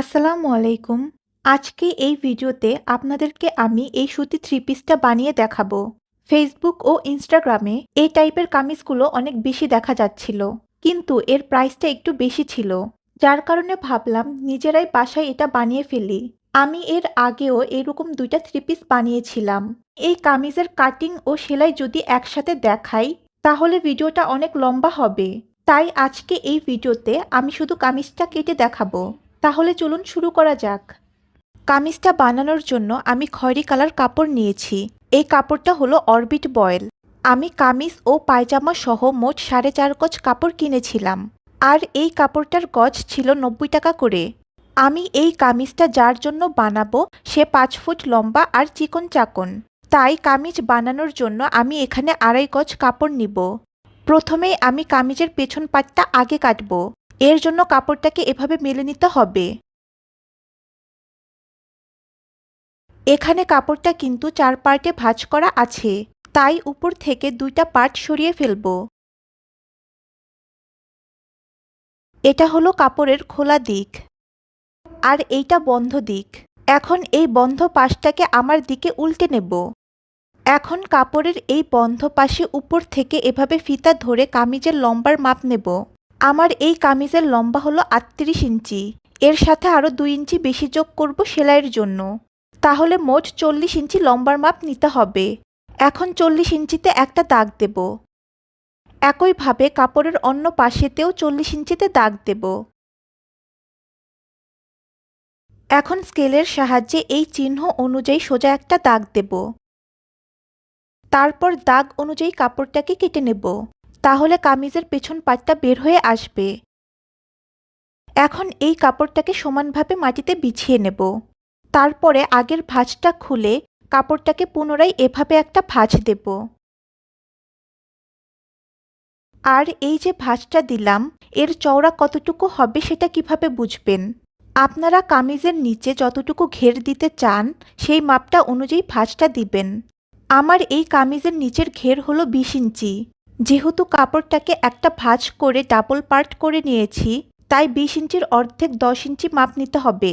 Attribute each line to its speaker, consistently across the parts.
Speaker 1: আসসালামু আলাইকুম। আজকে এই ভিডিওতে আপনাদেরকে আমি এই সুতি থ্রি পিসটা বানিয়ে দেখাবো। ফেসবুক ও ইনস্টাগ্রামে এই টাইপের কামিজগুলো অনেক বেশি দেখা যাচ্ছিল, কিন্তু এর প্রাইসটা একটু বেশি ছিল। যার কারণে ভাবলাম নিজেরাই বাসায় এটা বানিয়ে ফেলি। আমি এর আগেও এরকম দুইটা থ্রি পিস বানিয়েছিলাম। এই কামিজের কাটিং ও সেলাই যদি একসাথে দেখাই, তাহলে ভিডিওটা অনেক লম্বা হবে। তাই আজকে এই ভিডিওতে আমি শুধু কামিজটা কেটে দেখাবো। তাহলে চলুন শুরু করা যাক। কামিজটা বানানোর জন্য আমি খয়রি কালার কাপড় নিয়েছি। এই কাপড়টা হলো অরবিট বয়েল। আমি কামিজ ও পায়জামা সহ মোট সাড়ে চার গজ কাপড় কিনেছিলাম। আর এই কাপড়টার গজ ছিল নব্বই টাকা করে। আমি এই কামিজটা যার জন্য বানাবো, সে পাঁচ ফুট লম্বা আর চিকন চাকন। তাই কামিজ বানানোর জন্য আমি এখানে আড়াই গজ কাপড় নিব। প্রথমেই আমি কামিজের পেছন পাটটা আগে কাটবো। এর জন্য কাপড়টাকে এভাবে মেলে নিতে হবে। এখানে কাপড়টা কিন্তু চার পার্টে ভাঁজ করা আছে। তাই উপর থেকে দুইটা পার্ট সরিয়ে ফেলব। এটা হলো কাপড়ের খোলা দিক। আর এইটা বন্ধ দিক। এখন এই বন্ধ পাশটাকে আমার দিকে উল্টে নেব। এখন কাপড়ের এই বন্ধ পাশে উপর থেকে এভাবে ফিতা ধরে কামিজের লম্বার মাপ নেব। আমার এই কামিজের লম্বা হলো আটত্রিশ ইঞ্চি। এর সাথে আরও দুই ইঞ্চি বেশি যোগ করব সেলাইয়ের জন্য। তাহলে মোট চল্লিশ ইঞ্চি লম্বার মাপ নিতে হবে। এখন চল্লিশ ইঞ্চিতে একটা দাগ দেব। একইভাবে কাপড়ের অন্য পাশেতেও চল্লিশ ইঞ্চিতে দাগ দেব। এখন স্কেলের সাহায্যে এই চিহ্ন অনুযায়ী সোজা একটা দাগ দেব। তারপর দাগ অনুযায়ী কাপড়টাকে কেটে নেব। তাহলে কামিজের পেছন পাটটা বের হয়ে আসবে। এখন এই কাপড়টাকে সমানভাবে মাটিতে বিছিয়ে নেব। তারপরে আগের ভাঁজটা খুলে কাপড়টাকে পুনরায় এভাবে একটা ভাঁজ দেব। আর এই যে ভাঁজটা দিলাম, এর চওড়া কতটুকু হবে সেটা কীভাবে বুঝবেন? আপনারা কামিজের নিচে যতটুকু ঘের দিতে চান, সেই মাপটা অনুযায়ী ভাঁজটা দিবেন। আমার এই কামিজের নিচের ঘের হলো বিশ ইঞ্চি। যেহেতু কাপড়টাকে একটা ভাঁজ করে ডাবল পার্ট করে নিয়েছি, তাই বিশ ইঞ্চির অর্ধেক দশ ইঞ্চি মাপ নিতে হবে।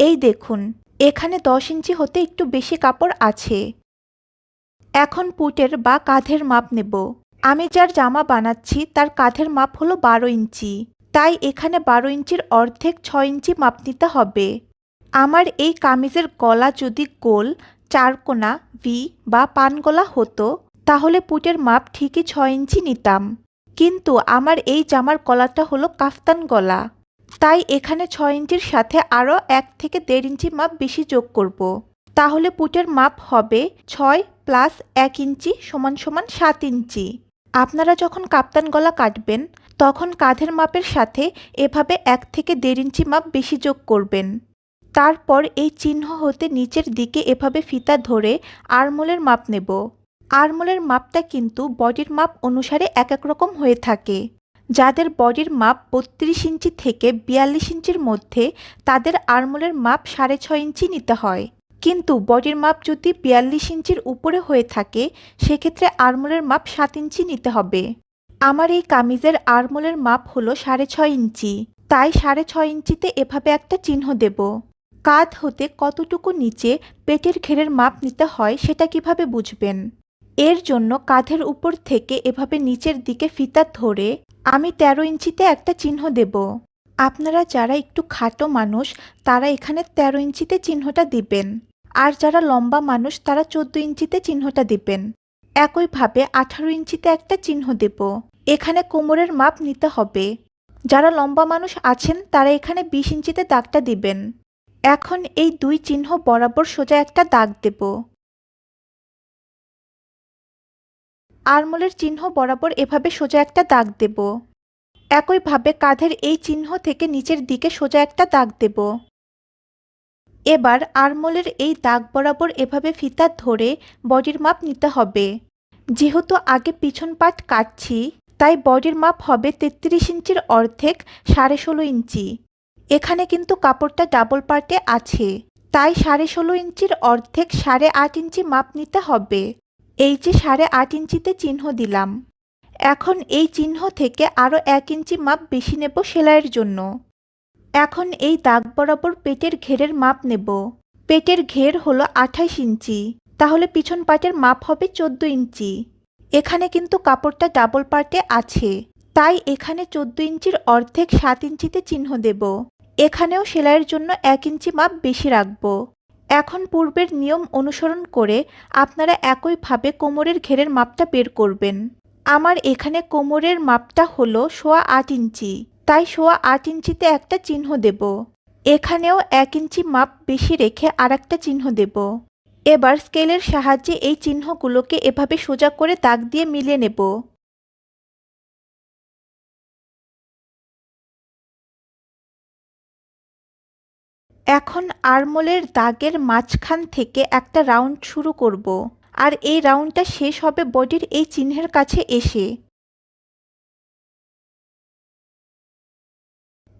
Speaker 1: এই দেখুন, এখানে দশ ইঞ্চি হতে একটু বেশি কাপড় আছে। এখন পুটের বা কাঁধের মাপ নেব। আমি যার জামা বানাচ্ছি, তার কাঁধের মাপ হলো বারো ইঞ্চি। তাই এখানে বারো ইঞ্চির অর্ধেক ছয় ইঞ্চি মাপ নিতে হবে। আমার এই কামিজের গলা যদি গোল চারকোনা ভি বা পানগলা হতো তাহলে পুটের মাপ ঠিকই ছয় ইঞ্চি নিতাম। কিন্তু আমার এই জামার গলাটা হলো কাফতান গলা। তাই এখানে ছয় ইঞ্চির সাথে আরও এক থেকে দেড় ইঞ্চি মাপ বেশি যোগ করব। তাহলে পুটের মাপ হবে ছয় প্লাস এক ইঞ্চি সমান সমান সাত ইঞ্চি। আপনারা যখন কাপ্তান গলা কাটবেন, তখন কাঁধের মাপের সাথে এভাবে এক থেকে দেড় ইঞ্চি মাপ বেশি যোগ করবেন। তারপর এই চিহ্ন হতে নিচের দিকে এভাবে ফিতা ধরে আরমোলের মাপ নেব। আরমোলের মাপটা কিন্তু বডির মাপ অনুসারে এক এক রকম হয়ে থাকে। যাদের বডির মাপ বত্রিশ ইঞ্চি থেকে বিয়াল্লিশ ইঞ্চির মধ্যে, তাদের আরমোলের মাপ সাড়ে ছয় ইঞ্চি নিতে হয়। কিন্তু বডির মাপ যদি বিয়াল্লিশ ইঞ্চির উপরে হয়ে থাকে, সেক্ষেত্রে আরমোলের মাপ সাত ইঞ্চি নিতে হবে। আমার এই কামিজের আরমোলের মাপ হলো সাড়ে ছয় ইঞ্চি। তাই সাড়ে ছয় ইঞ্চিতে এভাবে একটা চিহ্ন দেব। কাঁধ হতে কতটুকু নিচে পেটের ঘেরের মাপ নিতে হয়, সেটা কীভাবে বুঝবেন? এর জন্য কাঁধের উপর থেকে এভাবে নিচের দিকে ফিতা ধরে আমি ১৩ ইঞ্চিতে একটা চিহ্ন দেব। আপনারা যারা একটু খাটো মানুষ, তারা এখানে ১৩ ইঞ্চিতে চিহ্নটা দিবেন। আর যারা লম্বা মানুষ, তারা ১৪ ইঞ্চিতে চিহ্নটা দিবেন। একইভাবে আঠারো ইঞ্চিতে একটা চিহ্ন দেব। এখানে কোমরের মাপ নিতে হবে। যারা লম্বা মানুষ আছেন, তারা এখানে বিশ ইঞ্চিতে দাগটা দিবেন। এখন এই দুই চিহ্ন বরাবর সোজা একটা দাগ দেব। আরমোলের চিহ্ন বরাবর এভাবে সোজা একটা দাগ দেব। একইভাবে কাঁধের এই চিহ্ন থেকে নিচের দিকে সোজা একটা দাগ দেব। এবার আরমোলের এই দাগ বরাবর এভাবে ফিতা ধরে বডির মাপ নিতে হবে। যেহেতু আগে পিছন পাট কাটছি, তাই বডির মাপ হবে তেত্রিশ ইঞ্চির অর্ধেক সাড়ে ষোলো ইঞ্চি। এখানে কিন্তু কাপড়টা ডাবল পার্টে আছে, তাই সাড়ে ষোলো ইঞ্চির অর্ধেক সাড়ে আট ইঞ্চি মাপ নিতে হবে। এই যে সাড়ে আট ইঞ্চিতে চিহ্ন দিলাম। এখন এই চিহ্ন থেকে আরও এক ইঞ্চি মাপ বেশি নেব সেলাইয়ের জন্য। এখন এই দাগ বরাবর পেটের ঘেরের মাপ নেব। পেটের ঘের হলো আঠাইশ ইঞ্চি, তাহলে পিছন পাটের মাপ হবে চোদ্দ ইঞ্চি। এখানে কিন্তু কাপড়টা ডাবল পার্টে আছে, তাই এখানে চোদ্দ ইঞ্চির অর্ধেক সাত ইঞ্চিতে চিহ্ন দেব। এখানেও সেলাইয়ের জন্য এক ইঞ্চি মাপ বেশি রাখব। এখন পূর্বের নিয়ম অনুসরণ করে আপনারা একইভাবে কোমরের ঘেরের মাপটা বের করবেন। আমার এখানে কোমরের মাপটা হলো সোয়া আট ইঞ্চি, তাই সোয়া আট ইঞ্চিতে একটা চিহ্ন দেব। এখানেও এক ইঞ্চি মাপ বেশি রেখে আর একটা চিহ্ন দেব। এবার স্কেলের সাহায্যে এই চিহ্নগুলোকে এভাবে সোজা করে দাগ দিয়ে মিলিয়ে নেব। এখন আরমোলের দাগের মাঝখান থেকে একটা রাউন্ড শুরু করব। আর এই রাউন্ডটা শেষ হবে বডির এই চিহ্নের কাছে এসে।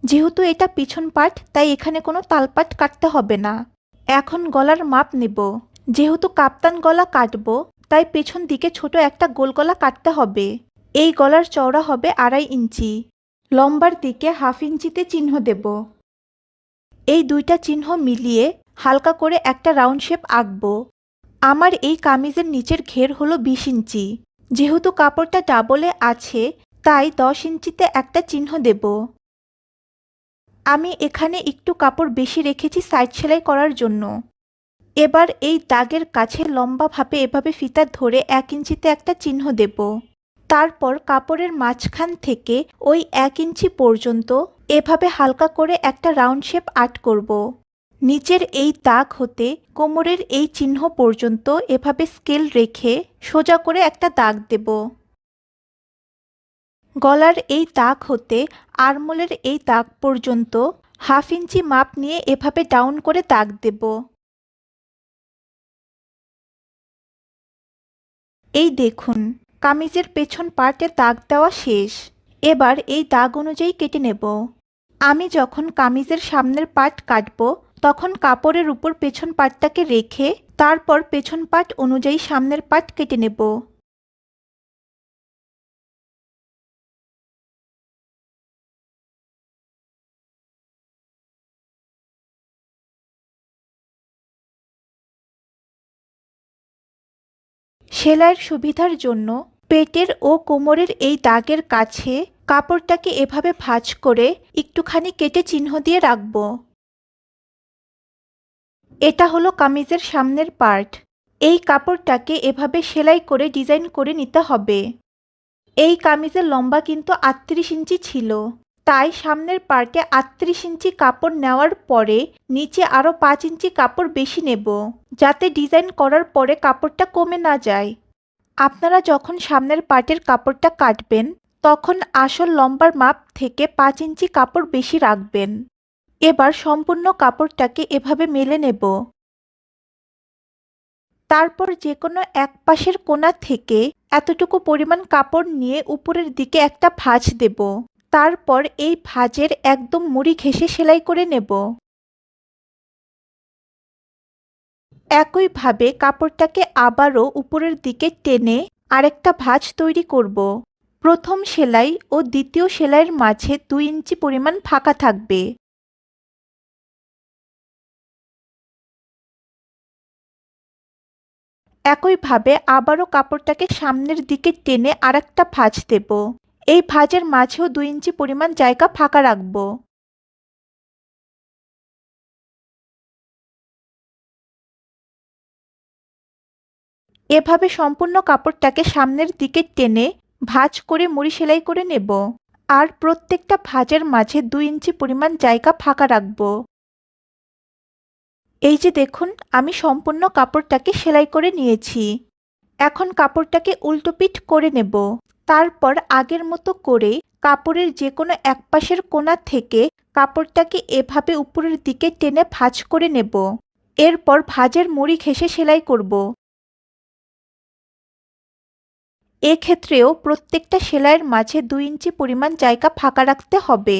Speaker 1: যেহেতু এটা পিছন পাট তাই এখানে কোনো তালপাট কাটতে হবে না। এখন গলার মাপ নেব। যেহেতু কাপ্তান গলা কাটবো, তাই পেছন দিকে ছোট একটা গোল গলা কাটতে হবে। এই গলার চওড়া হবে আড়াই ইঞ্চি। লম্বার দিকে হাফ ইঞ্চিতে চিহ্ন দেব। এই দুইটা চিহ্ন মিলিয়ে হালকা করে একটা রাউন্ড শেপ আঁকব। আমার এই কামিজের নিচের ঘের হলো বিশ ইঞ্চি। যেহেতু কাপড়টা ডাবলে আছে, তাই দশ ইঞ্চিতে একটা চিহ্ন দেব। আমি এখানে একটু কাপড় বেশি রেখেছি সাইড সেলাই করার জন্য। এবার এই দাগের কাছে লম্বাভাবে এভাবে ফিতা ধরে এক ইঞ্চিতে একটা চিহ্ন দেব। তারপর কাপড়ের মাঝখান থেকে ওই এক ইঞ্চি পর্যন্ত এভাবে হালকা করে একটা রাউন্ড শেপ আর্ট করব। নিচের এই দাগ হতে কোমরের এই চিহ্ন পর্যন্ত এভাবে স্কেল রেখে সোজা করে একটা দাগ দেব। গলার এই দাগ হতে আরমোলের এই দাগ পর্যন্ত হাফ ইঞ্চি মাপ নিয়ে এভাবে ডাউন করে দাগ দেব। এই দেখুন কামিজের পেছন পার্টে দাগ দেওয়া শেষ। এবার এই দাগ অনুযায়ী কেটে নেব। আমি যখন কামিজের সামনের পার্ট কাটব, তখন কাপড়ের উপর পেছন পার্টটাকে রেখে তারপর পেছন পার্ট অনুযায়ী সামনের পার্ট কেটে নেব। সেলাইয়ের সুবিধার জন্য পেটের ও কোমরের এই দাগের কাছে কাপড়টাকে এভাবে ভাঁজ করে একটুখানি কেটে চিহ্ন দিয়ে রাখব। এটা হলো কামিজের সামনের পার্ট। এই কাপড়টাকে এভাবে সেলাই করে ডিজাইন করে নিতে হবে। এই কামিজের লম্বা কিন্তু আটত্রিশ ইঞ্চি ছিল। তাই সামনের পার্টে আটত্রিশ ইঞ্চি কাপড় নেওয়ার পরে নিচে আরও পাঁচ ইঞ্চি কাপড় বেশি নেব, যাতে ডিজাইন করার পরে কাপড়টা কমে না যায়। আপনারা যখন সামনের পার্টের কাপড়টা কাটবেন, তখন আসল লম্বার মাপ থেকে পাঁচ ইঞ্চি কাপড় বেশি রাখবেন। এবার সম্পূর্ণ কাপড়টাকে এভাবে মেলে নেব। তারপর যে কোনো এক পাশের কোণা থেকে এতটুকু পরিমাণ কাপড় নিয়ে উপরের দিকে একটা ভাঁজ দেব। তারপর এই ভাঁজের একদম মুড়ি ঘেঁষে সেলাই করে নেব। একইভাবে কাপড়টাকে আবারও উপরের দিকে টেনে আরেকটা ভাঁজ তৈরি করব। প্রথম সেলাই ও দ্বিতীয় সেলাইয়ের মাঝে দুই ইঞ্চি পরিমাণ ফাঁকা থাকবে। একইভাবে আবারও কাপড়টাকে সামনের দিকে টেনে আরেকটা ভাঁজ দেব। এই ভাঁজের মাঝেও দুই ইঞ্চি পরিমাণ জায়গা ফাঁকা রাখব। এভাবে সম্পূর্ণ কাপড়টাকে সামনের দিকে টেনে ভাজ করে মুড়ি সেলাই করে নেব। আর প্রত্যেকটা ভাঁজের মাঝে দুই ইঞ্চি পরিমাণ জায়গা ফাঁকা রাখব। এই যে দেখুন, আমি সম্পূর্ণ কাপড়টাকে সেলাই করে নিয়েছি। এখন কাপড়টাকে উল্টোপিঠ করে নেব। তারপর আগের মতো করে কাপড়ের যে কোনো এক পাশের কোণা থেকে কাপড়টাকে এভাবে উপরের দিকে টেনে ভাঁজ করে নেব। এরপর ভাঁজের মুড়ি ঘেঁষে সেলাই করব। এক্ষেত্রেও প্রত্যেকটা সেলাইয়ের মাঝে দুই ইঞ্চি পরিমাণ জায়গা ফাঁকা রাখতে হবে।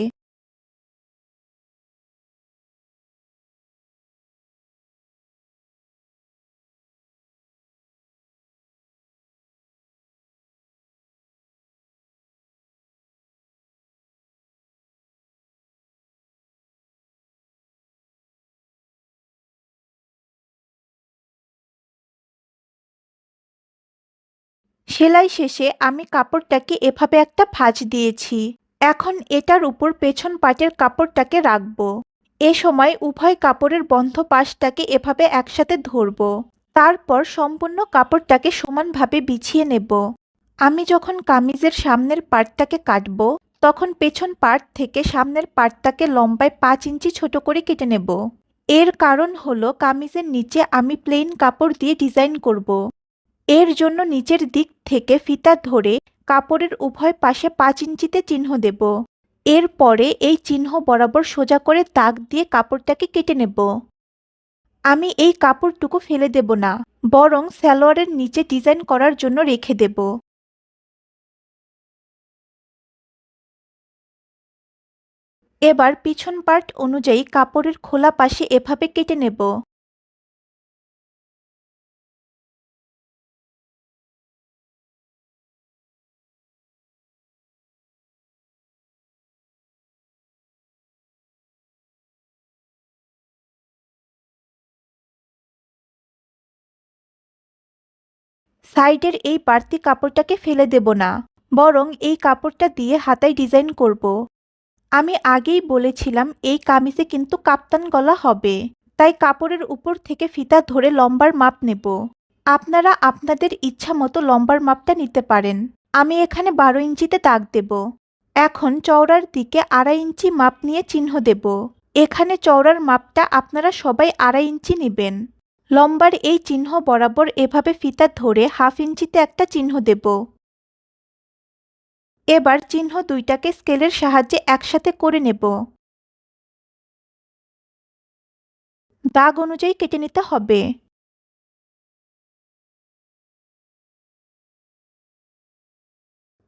Speaker 1: সেলাই শেষে আমি কাপড়টাকে এভাবে একটা ভাঁজ দিয়েছি। এখন এটার উপর পেছন পাটের কাপড়টাকে রাখব। এ সময় উভয় কাপড়ের বন্ধ পাশটাকে এভাবে একসাথে ধরব। তারপর সম্পূর্ণ কাপড়টাকে সমানভাবে বিছিয়ে নেব। আমি যখন কামিজের সামনের পাটটাকে কাটব, তখন পেছন পাট থেকে সামনের পাটটাকে লম্বায় পাঁচ ইঞ্চি ছোট করে কেটে নেব। এর কারণ হলো কামিজের নিচে আমি প্লেন কাপড় দিয়ে ডিজাইন করব। এর জন্য নিচের দিক থেকে ফিতা ধরে কাপড়ের উভয় পাশে পাঁচ ইঞ্চিতে চিহ্ন দেব। এরপরে এই চিহ্ন বরাবর সোজা করে তাক দিয়ে কাপড়টাকে কেটে নেব। আমি এই কাপড়টুকু ফেলে দেব না, বরং স্যালোয়ারের নিচে ডিজাইন করার জন্য রেখে দেব। এবার পিছন পার্ট অনুযায়ী কাপড়ের খোলা পাশে এভাবে কেটে নেব। সাইডের এই বাড়তি কাপড়টাকে ফেলে দেব না, বরং এই কাপড়টা দিয়ে হাতায় ডিজাইন করব। আমি আগেই বলেছিলাম এই কামিজে কিন্তু কাপ্তান গলা হবে, তাই কাপড়ের উপর থেকে ফিতা ধরে লম্বার মাপ নেব। আপনারা আপনাদের ইচ্ছা মতো লম্বার মাপটা নিতে পারেন। আমি এখানে বারো ইঞ্চিতে দাগ দেব। এখন চওড়ার দিকে আড়াই ইঞ্চি মাপ নিয়ে চিহ্ন দেব। এখানে চওড়ার মাপটা আপনারা সবাই আড়াই ইঞ্চি নেবেন। লম্বার এই চিহ্ন বরাবর এভাবে ফিতা ধরে হাফ ইঞ্চিতে একটা চিহ্ন দেব। এবার চিহ্ন দুইটাকে স্কেলের সাহায্যে একসাথে করে নেব। দাগ অনুযায়ী কেটে নিতে হবে।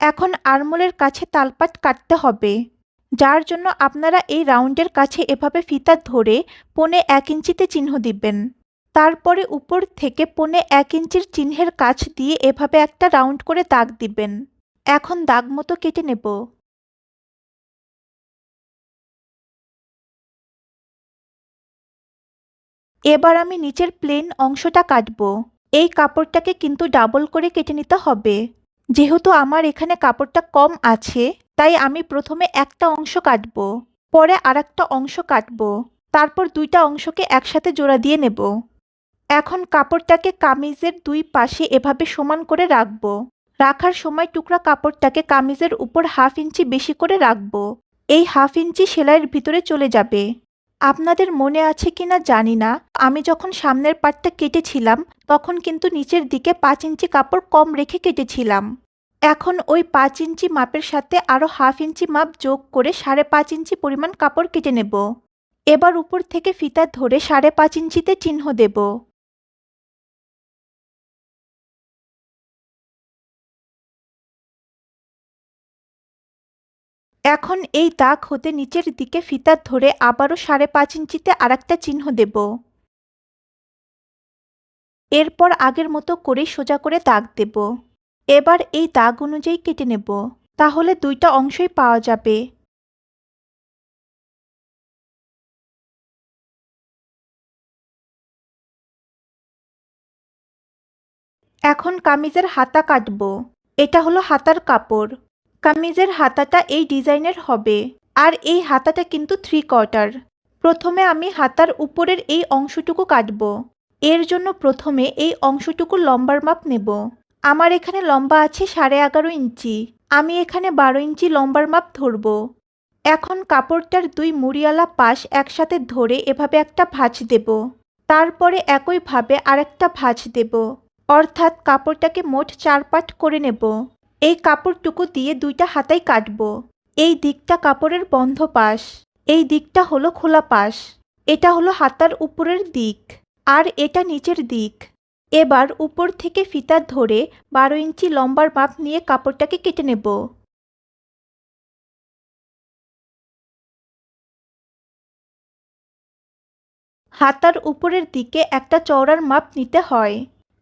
Speaker 1: এখন আরমোলের কাছে তালপাট কাটতে হবে। যার জন্য আপনারা এই রাউন্ডের কাছে এভাবে ফিতা ধরে পনে এক ইঞ্চিতে চিহ্ন দিবেন। তারপরে উপর থেকে পনে এক ইঞ্চির চিহ্নের কাছ দিয়ে এভাবে একটা রাউন্ড করে দাগ দিবেন। এখন দাগ মতো কেটে নেব। এবার আমি নিচের প্লেন অংশটা কাটব। এই কাপড়টাকে কিন্তু ডাবল করে কেটে নিতে হবে। যেহেতু আমার এখানে কাপড়টা কম আছে, তাই আমি প্রথমে একটা অংশ কাটব, পরে আরেকটা অংশ কাটব, তারপর দুইটা অংশকে একসাথে জোড়া দিয়ে নেব। এখন কাপড়টাকে কামিজের দুই পাশে এভাবে সমান করে রাখব। রাখার সময় টুকরা কাপড়টাকে কামিজের উপর হাফ ইঞ্চি বেশি করে রাখব। এই হাফ ইঞ্চি সেলাইয়ের ভিতরে চলে যাবে। আপনাদের মনে আছে কিনা জানি না। আমি যখন সামনের পাটটা কেটেছিলাম, তখন কিন্তু নিচের দিকে পাঁচ ইঞ্চি কাপড় কম রেখে কেটেছিলাম। এখন ওই পাঁচ ইঞ্চি মাপের সাথে আরও হাফ ইঞ্চি মাপ যোগ করে সাড়ে পাঁচ ইঞ্চি পরিমাণ কাপড় কেটে নেব। এবার উপর থেকে ফিতা ধরে সাড়ে পাঁচ ইঞ্চিতে চিহ্ন দেব। এখন এই দাগ হতে নিচের দিকে ফিতা ধরে আবারও সাড়ে পাঁচ ইঞ্চিতে আরেকটা চিহ্ন দেব। এরপর আগের মতো করে সোজা করে দাগ দেব। এবার এই দাগ অনুযায়ী কেটে নেব, তাহলে দুইটা অংশই পাওয়া যাবে। এখন কামিজের হাতা কাটবো। এটা হলো হাতার কাপড়। কামিজের হাতাটা এই ডিজাইনের হবে। আর এই হাতাটা কিন্তু থ্রি কোয়ার্টার প্রথমে আমি হাতার উপরের এই অংশটুকু কাটব। এর জন্য প্রথমে এই অংশটুকু লম্বার মাপ নেব। আমার এখানে লম্বা আছে সাড়ে এগারো ইঞ্চি। আমি এখানে বারো ইঞ্চি লম্বার মাপ ধরব। এখন কাপড়টার দুই মুড়িয়ালা পাশ একসাথে ধরে এভাবে একটা ভাঁজ দেব। তারপরে একইভাবে আরেকটা ভাঁজ দেব। অর্থাৎ কাপড়টাকে মোট চার পাট করে নেব। এই কাপড়টুকু দিয়ে দুইটা হাতাই কাটবো। এই দিকটা কাপড়ের বন্ধ পাশ, এই দিকটা হলো খোলা পাশ, এটা হলো হাতার উপরের দিক, আর এটা নিচের দিক। এবার উপর থেকে ফিতা ধরে বারো ইঞ্চি লম্বার মাপ নিয়ে কাপড়টাকে কেটে নেব। হাতার উপরের দিকে একটা চওড়ার মাপ নিতে হয়।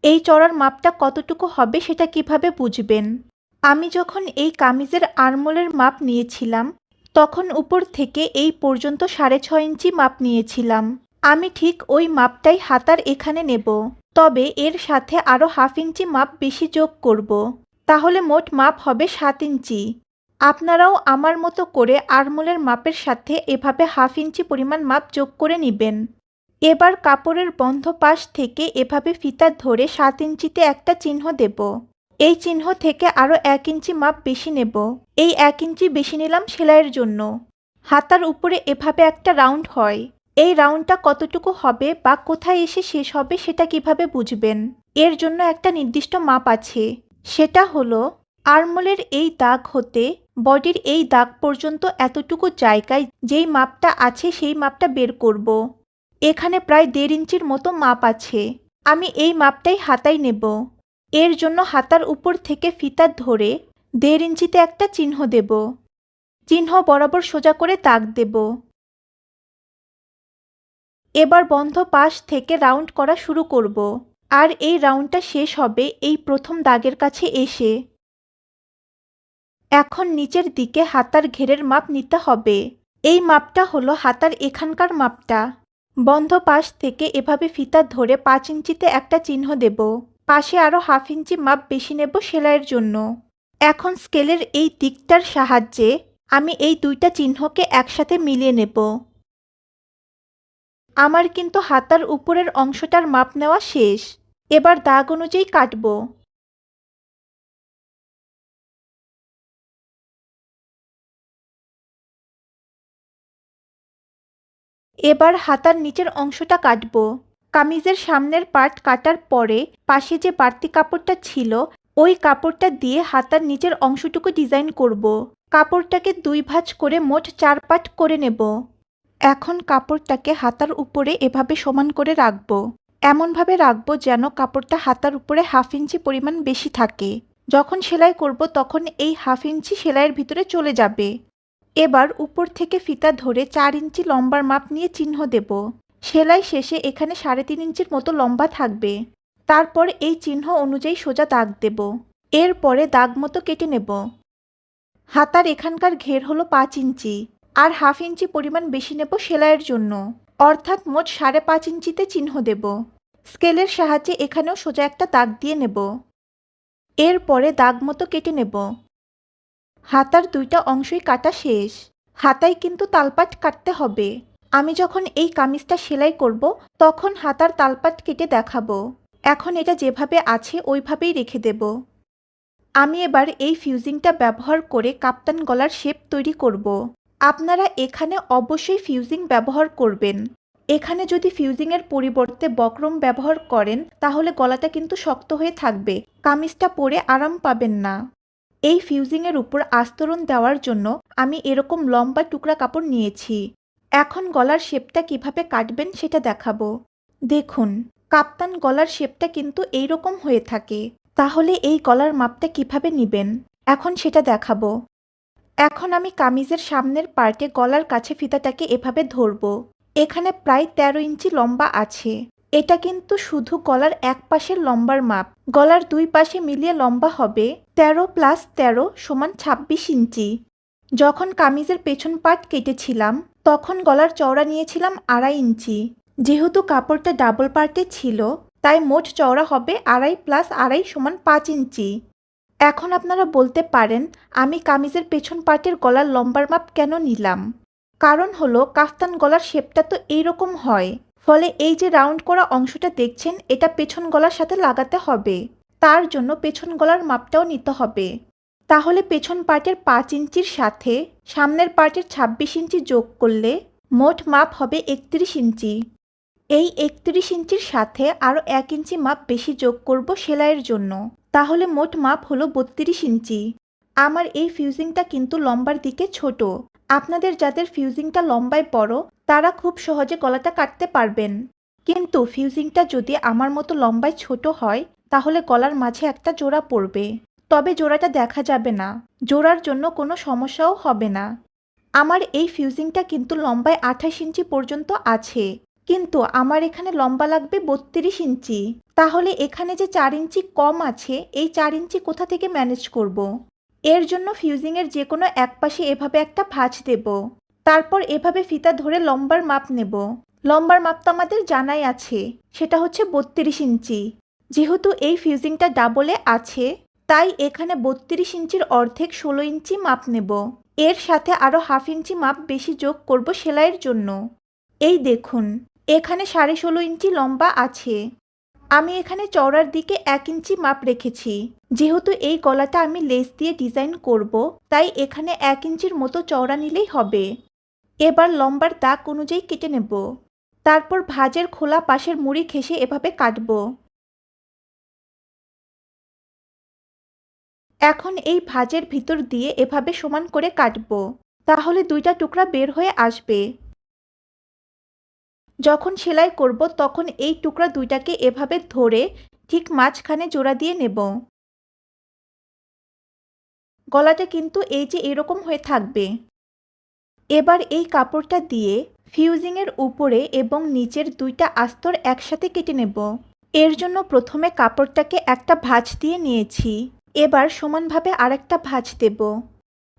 Speaker 1: এই চড়ার মাপটা কতটুকু হবে সেটা কীভাবে বুঝবেন? আমি যখন এই কামিজের আরমোলের মাপ নিয়েছিলাম, তখন উপর থেকে এই পর্যন্ত সাড়ে ছয় ইঞ্চি মাপ নিয়েছিলাম। আমি ঠিক ওই মাপটাই হাতার এখানে নেব। তবে এর সাথে আরও হাফ ইঞ্চি মাপ বেশি যোগ করব। তাহলে মোট মাপ হবে সাত ইঞ্চি। আপনারাও আমার মতো করে আরমোলের মাপের সাথে এভাবে হাফ ইঞ্চি পরিমাণ মাপ যোগ করে নেবেন। এবার কাপড়ের বন্ধ পাশ থেকে এভাবে ফিতা ধরে সাত ইঞ্চিতে একটা চিহ্ন দেব। এই চিহ্ন থেকে আরও এক ইঞ্চি মাপ বেশি নেব। এই এক ইঞ্চি বেশি নিলাম সেলাইয়ের জন্য। হাতার উপরে এভাবে একটা রাউন্ড হয়। এই রাউন্ডটা কতটুকু হবে বা কোথায় এসে শেষ হবে সেটা কীভাবে বুঝবেন? এর জন্য একটা নির্দিষ্ট মাপ আছে। সেটা হলো, আরমোলের এই দাগ হতে বডির এই দাগ পর্যন্ত এতটুকু জায়গায় যেই মাপটা আছে সেই মাপটা বের করব। এখানে প্রায় দেড় ইঞ্চির মতো মাপ আছে। আমি এই মাপটাই হাতায় নেব। এর জন্য হাতার উপর থেকে ফিতা ধরে দেড় ইঞ্চিতে একটা চিহ্ন দেব। চিহ্ন বরাবর সোজা করে দাগ দেব। এবার বন্ধ পাশ থেকে রাউন্ড করা শুরু করব। আর এই রাউন্ডটা শেষ হবে এই প্রথম দাগের কাছে এসে। এখন নিচের দিকে হাতার ঘেরের মাপ নিতে হবে। এই মাপটা হলো হাতার এখানকার মাপটা। বন্ধ পাশ থেকে এভাবে ফিতা ধরে পাঁচ ইঞ্চিতে একটা চিহ্ন দেব। পাশে আরও হাফ ইঞ্চি মাপ বেশি নেব সেলাইয়ের জন্য। এখন স্কেলের এই দিকটার সাহায্যে আমি এই দুইটা চিহ্নকে একসাথে মিলিয়ে নেব। আমার কিন্তু হাতার উপরের অংশটার মাপ নেওয়া শেষ। এবার দাগ অনুযায়ী কাটব। এবার হাতার নিচের অংশটা কাটব। কামিজের সামনের পার্ট কাটার পরে পাশে যে বাড়তি কাপড়টা ছিল, ওই কাপড়টা দিয়ে হাতার নিচের অংশটুকু ডিজাইন করব। কাপড়টাকে দুই ভাঁজ করে মোট চার পাট করে নেব। এখন কাপড়টাকে হাতার উপরে এভাবে সমান করে রাখব। এমনভাবে রাখব যেন কাপড়টা হাতার উপরে হাফ ইঞ্চি পরিমাণ বেশি থাকে। যখন সেলাই করব তখন এই হাফ ইঞ্চি সেলাইয়ের ভিতরে চলে যাবে। এবার উপর থেকে ফিতা ধরে চার ইঞ্চি লম্বার মাপ নিয়ে চিহ্ন দেব। সেলাই শেষে এখানে সাড়ে তিন ইঞ্চির মতো লম্বা থাকবে। তারপর এই চিহ্ন অনুযায়ী সোজা দাগ দেব। এরপরে দাগ মতো কেটে নেব। হাতার এখানকার ঘের হলো পাঁচ ইঞ্চি আর হাফ ইঞ্চি পরিমাণ বেশি নেব সেলাইয়ের জন্য। অর্থাৎ মোট সাড়ে পাঁচ ইঞ্চিতে চিহ্ন দেব। স্কেলের সাহায্যে এখানেও সোজা একটা দাগ দিয়ে নেব। এরপরে দাগ মতো কেটে নেব। হাতার দুইটা অংশই কাটা শেষ। হাতায় কিন্তু তালপাট কাটতে হবে। আমি যখন এই কামিজটা সেলাই করব, তখন হাতার তালপাট কেটে দেখাবো। এখন এটা যেভাবে আছে, ওইভাবেই রেখে দেব। আমি এবার এই ফিউজিংটা ব্যবহার করে কাপ্তান গলার শেপ তৈরি করব। আপনারা এখানে অবশ্যই ফিউজিং ব্যবহার করবেন। এখানে যদি ফিউজিংয়ের পরিবর্তে বক্রম ব্যবহার করেন, তাহলে গলাটা কিন্তু শক্ত হয়ে থাকবে, কামিজটা পরে আরাম পাবেন না। এই ফিউজিংয়ের উপর আস্তরণ দেওয়ার জন্য আমি এরকম লম্বা টুকরা কাপড় নিয়েছি। এখন গলার শেপটা কীভাবে কাটবেন সেটা দেখাবো। দেখুন, কাপ্তান গলার শেপটা কিন্তু এই রকম হয়ে থাকে। তাহলে এই গলার মাপটা কীভাবে নিবেন? এখন সেটা দেখাবো। এখন আমি কামিজের সামনের পার্টে গলার কাছে ফিতাটাকে এভাবে ধরব। এখানে প্রায় ১৩ ইঞ্চি লম্বা আছে। এটা কিন্তু শুধু গলার এক পাশের লম্বার মাপ। গলার দুই পাশে মিলিয়ে লম্বা হবে ১৩ প্লাস ১৩ সমান ২৬ ইঞ্চি। যখন কামিজের পেছন পার্ট কেটেছিলাম তখন গলার চওড়া নিয়েছিলাম আড়াই ইঞ্চি। যেহেতু কাপড়টা ডাবল পার্টে ছিল, তাই মোট চওড়া হবে আড়াই প্লাস আড়াই সমান পাঁচ ইঞ্চি। এখন আপনারা বলতে পারেন, আমি কামিজের পেছন পার্টের গলার লম্বার মাপ কেন নিলাম? কারণ হলো, কাফতান গলার শেপটা তো এইরকম হয়। ফলে এই যে রাউন্ড করা অংশটা দেখছেন, এটা পেছন গলার সাথে লাগাতে হবে। তার জন্য পেছন গলার মাপটাও নিতে হবে। তাহলে পেছন পার্টের পাঁচ ইঞ্চির সাথে সামনের পার্টের ২৬ ইঞ্চি যোগ করলে মোট মাপ হবে একত্রিশ ইঞ্চি। এই একত্রিশ ইঞ্চির সাথে আরও এক ইঞ্চি মাপ বেশি যোগ করব সেলাইয়ের জন্য। তাহলে মোট মাপ হলো বত্রিশ ইঞ্চি। আমার এই ফিউজিংটা কিন্তু লম্বার দিকে ছোট। আপনাদের যাদের ফিউজিংটা লম্বায় বড়, তারা খুব সহজে গলাটা কাটতে পারবেন। কিন্তু ফিউজিংটা যদি আমার মতো লম্বায় ছোট হয়, তাহলে গলার মাঝে একটা জোড়া পড়বে। তবে জোড়াটা দেখা যাবে না। জোড়ার জন্য কোনো সমস্যাও হবে না। আমার এই ফিউজিংটা কিন্তু লম্বায় আঠাশ ইঞ্চি পর্যন্ত আছে। কিন্তু আমার এখানে লম্বা লাগবে বত্রিশ ইঞ্চি। তাহলে এখানে যে চার ইঞ্চি কম আছে, এই চার ইঞ্চি কোথা থেকে ম্যানেজ করব। এর জন্য ফিউজিংয়ের যে কোনো এক পাশে এভাবে একটা ভাঁজ দেব। তারপর এভাবে ফিতা ধরে লম্বার মাপ নেব। লম্বার মাপ তো আমাদের জানাই আছে, সেটা হচ্ছে বত্রিশ ইঞ্চি। যেহেতু এই ফিউজিংটা ডাবলে আছে তাই এখানে বত্রিশ ইঞ্চির অর্ধেক ষোলো ইঞ্চি মাপ নেব। এর সাথে আরও হাফ ইঞ্চি মাপ বেশি যোগ করব সেলাইয়ের জন্য। এই দেখুন, এখানে সাড়ে ষোলো ইঞ্চি লম্বা আছে। আমি এখানে চওড়ার দিকে এক ইঞ্চি মাপ রেখেছি। যেহেতু এই গলাটা আমি লেস দিয়ে ডিজাইন করব, তাই এখানে এক ইঞ্চির মতো চওড়া নিলেই হবে। এবার লম্বার দাগ অনুযায়ী কেটে নেব। তারপর ভাজের খোলা পাশের মুড়ি ঘেঁষে এভাবে কাটবো। এখন এই ভাজের ভিতর দিয়ে এভাবে সমান করে কাটব, তাহলে দুইটা টুকরা বের হয়ে আসবে। যখন সেলাই করব, তখন এই টুকরা দুইটাকে এভাবে ধরে ঠিক মাঝখানে জোড়া দিয়ে নেব। গলাটা কিন্তু এই যে এরকম হয়ে থাকবে। এবার এই কাপড়টা দিয়ে ফিউজিংয়ের উপরে এবং নিচের দুইটা আস্তর একসাথে কেটে নেব। এর জন্য প্রথমে কাপড়টাকে একটা ভাঁজ দিয়ে নিয়েছি। এবার সমানভাবে আরেকটা ভাঁজ দেব।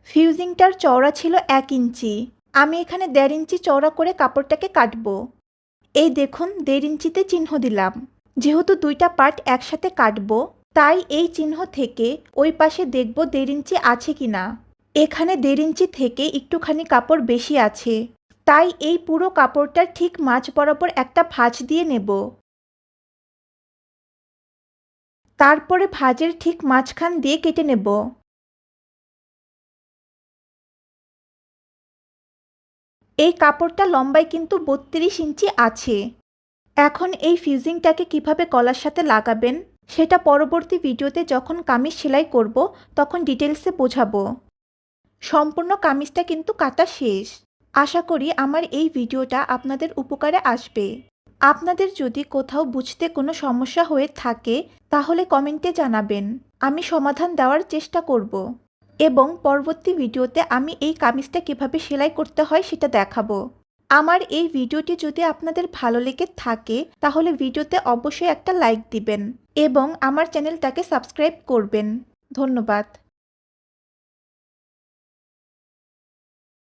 Speaker 1: ফিউজিংটার চওড়া ছিল এক ইঞ্চি। আমি এখানে দেড় ইঞ্চি চওড়া করে কাপড়টাকে কাটব। এই দেখুন, দেড় ইঞ্চিতে চিহ্ন দিলাম। যেহেতু দুইটা পার্ট একসাথে কাটবো, তাই এই চিহ্ন থেকে ওই পাশে দেখব দেড় ইঞ্চি আছে কি না। এখানে দেড় ইঞ্চি থেকে একটুখানি কাপড় বেশি আছে। তাই এই পুরো কাপড়টার ঠিক মাঝ বরাবর একটা ভাঁজ দিয়ে নেব। তারপরে ভাঁজের ঠিক মাঝখান দিয়ে কেটে নেব। এই কাপড়টা লম্বায় কিন্তু বত্রিশ ইঞ্চি আছে। এখন এই ফিউজিংটাকে কীভাবে গলার সাথে লাগাবেন, সেটা পরবর্তী ভিডিওতে যখন কামিজ সেলাই করব, তখন ডিটেলসে বোঝাবো। সম্পূর্ণ কামিজটা কিন্তু কাটা শেষ। আশা করি আমার এই ভিডিওটা আপনাদের উপকারে আসবে। আপনাদের যদি কোথাও বুঝতে কোনো সমস্যা হয়ে থাকে, তাহলে কমেন্টে জানাবেন। আমি সমাধান দেওয়ার চেষ্টা করব। এবং পরবর্তী ভিডিওতে আমি এই কামিজটা কীভাবে সেলাই করতে হয় সেটা দেখাবো। আমার এই ভিডিওটি যদি আপনাদের ভালো লেগে থাকে, তাহলে ভিডিওতে অবশ্যই একটা লাইক দিবেন এবং আমার চ্যানেলটাকে সাবস্ক্রাইব করবেন। ধন্যবাদ।